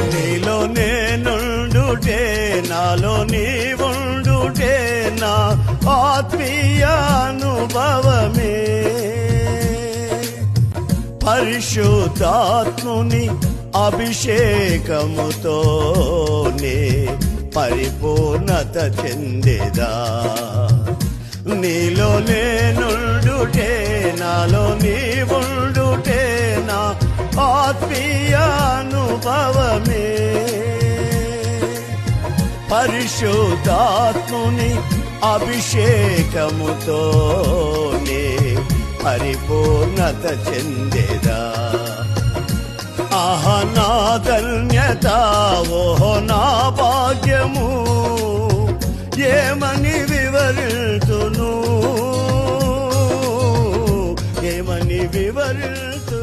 నీలో నేనుండుటే నాలో నీవుండుటే నా ఆత్మీయ అనుభవమే. పరిశుద్ధాత్ముని అభిషేకముతోనే పరిపూర్ణత చెందేదా. నీలో నే దివ్యానుభవమే పరిశుద్ధాత్ముని అభిషేకముతో పరిపూర్ణత చెందేదా. ఆహ నా ధన్యత ఓహో నా భాగ్యము. ఏమని వివరితును ఏమని వివరితు